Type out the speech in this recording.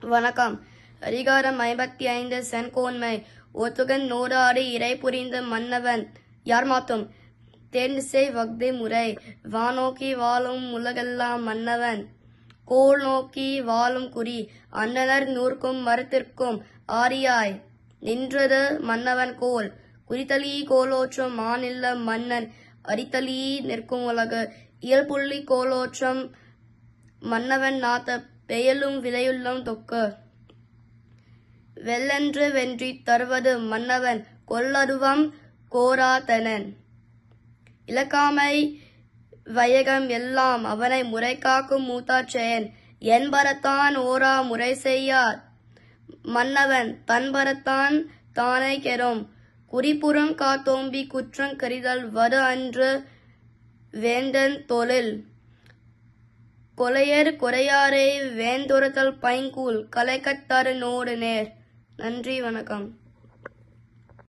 வணக்கம். அதிகாரம் ஐம்பத்தி ஐந்து சென்கோன்மை ஒத்துகன் நூறாடி இறை புரிந்த மன்னவன். யார் மாத்தும்? தென்சை வக்தி முறை. வானோக்கி வாழும் உலகெல்லாம் மன்னவன். கோல் நோக்கி வாழும் குறி. அன்னனர் நூற்கும் மரத்திற்கும் ஆரியாய். நின்றது மன்னவன் கோல் குறித்தலி கோலோற்றம் மாநில மன்னன் அரித்தலி நிற்கும் உலகு. இயல்புள்ளி கோலோற்றம் மன்னவன் நாத்த பெயலும் விலையுள்ளம் தொக்கு. வெல்லென்று வென்றி தருவது மன்னவன் கொல்லருவம் கோராதனன். இலக்காமை வையகம் எல்லாம் அவனை முறை காக்கும் மூத்தாச்செயன் என்பரத்தான் ஓரா முறை செய்யார் மன்னவன் தன்பரத்தான் தானே கெறும். குறிப்புறம் காத்தோம்பி குற்றங் கரிதல் வரு அன்று வேந்தன் தொழில். கொலையர் குறையாரே வேந்துரத்தல் பைங்கூல் கலைக்கத்தாறு நோடு நேர். நன்றி வணக்கம்.